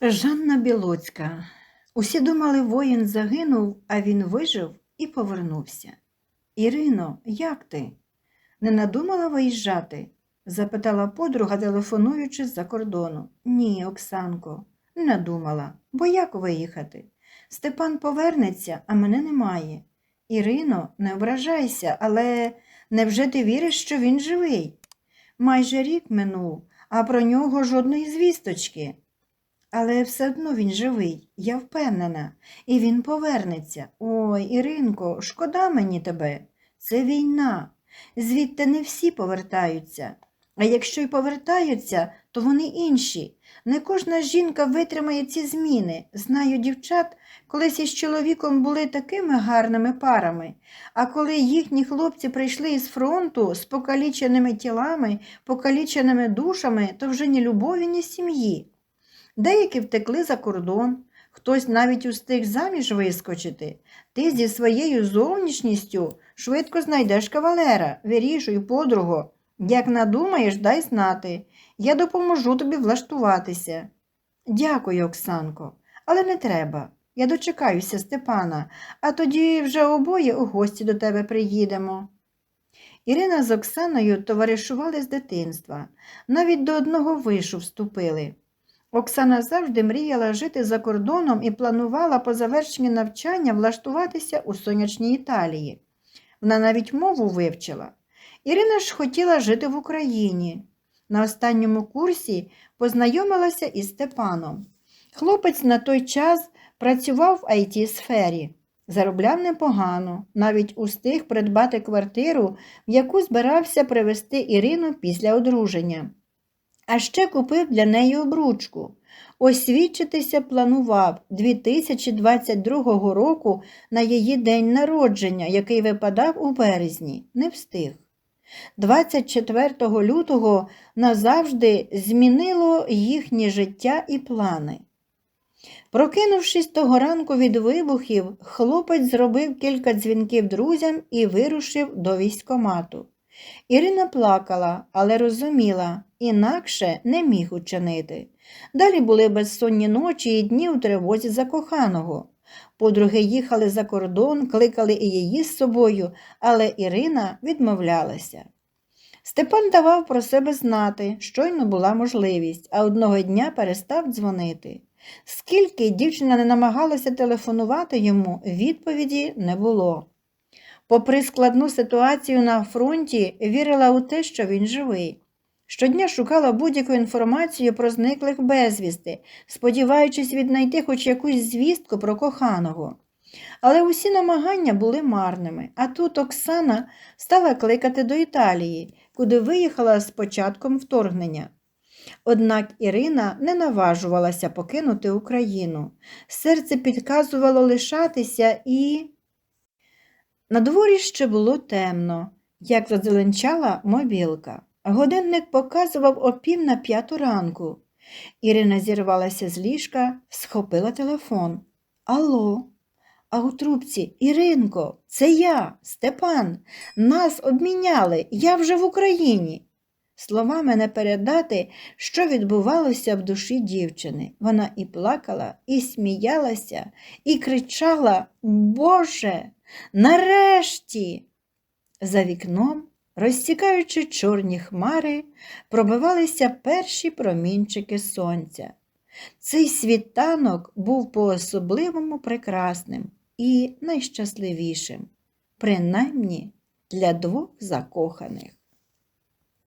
Жанна Білоцька. Усі думали, воїн загинув, а він вижив і повернувся. Ірино, як ти? Не надумала виїжджати? запитала подруга, телефонуючи з-за кордону. Ні, Оксанко, не надумала. Бо як виїхати? Степан повернеться, а мене немає. Ірино, не ображайся, але невже ти віриш, що він живий? Майже рік минув, а про нього жодної звісточки. Але все одно він живий, я впевнена, і він повернеться. Ой, Іринко, шкода мені тебе. Це війна. Звідти не всі повертаються. А якщо й повертаються, то вони інші. Не кожна жінка витримає ці зміни. Знаю дівчат, колись із чоловіком були такими гарними парами, а коли їхні хлопці прийшли із фронту з покаліченими тілами, покаліченими душами, то вже ні любові, ні сім'ї. Деякі втекли за кордон, хтось навіть устиг заміж вискочити. Ти зі своєю зовнішністю швидко знайдеш кавалера, вирішуй, подруго. Як надумаєш, дай знати. Я допоможу тобі влаштуватися. Дякую, Оксанко, але не треба. Я дочекаюся Степана, а тоді вже обоє у гості до тебе приїдемо. Ірина з Оксаною товаришували з дитинства, навіть до одного вишу вступили. Оксана завжди мріяла жити за кордоном і планувала по завершенні навчання влаштуватися у сонячній Італії. Вона навіть мову вивчила. Ірина ж хотіла жити в Україні. На останньому курсі познайомилася із Степаном. Хлопець на той час працював в it сфері заробляв непогано, навіть устиг придбати квартиру, в яку збирався привезти Ірину після одруження. А ще купив для неї обручку. Освідчитися планував 2022 року на її день народження, який випадав у березні, не встиг. 24 лютого назавжди змінило їхнє життя і плани. Прокинувшись того ранку від вибухів, хлопець зробив кілька дзвінків друзям і вирушив до військомату. Ірина плакала, але розуміла, інакше не міг учинити. Далі були безсонні ночі і дні у тривозі за коханого. Подруги їхали за кордон, кликали і її з собою, але Ірина відмовлялася. Степан давав про себе знати, щойно була можливість, а одного дня перестав дзвонити. Скільки дівчина не намагалася телефонувати йому, відповіді не було. Попри складну ситуацію на фронті, вірила у те, що він живий. Щодня шукала будь-яку інформацію про зниклих безвісти, сподіваючись віднайти хоч якусь звістку про коханого. Але усі намагання були марними, а тут Оксана стала кликати до Італії, куди виїхала з початком вторгнення. Однак Ірина не наважувалася покинути Україну. Серце підказувало лишатися і. На дворі ще було темно, як задзеленчала мобілка. Годинник показував о пів на п'яту ранку. Ірина зірвалася з ліжка, схопила телефон. Алло, а у трубці Іринко, це я, Степан. Нас обміняли, я вже в Україні. Словами не передати, що відбувалося в душі дівчини. Вона і плакала, і сміялася, і кричала Боже, нарешті. За вікном, розтікаючи чорні хмари, пробивалися перші промінчики сонця. Цей світанок був по-особливому прекрасним і найщасливішим, принаймні для двох закоханих.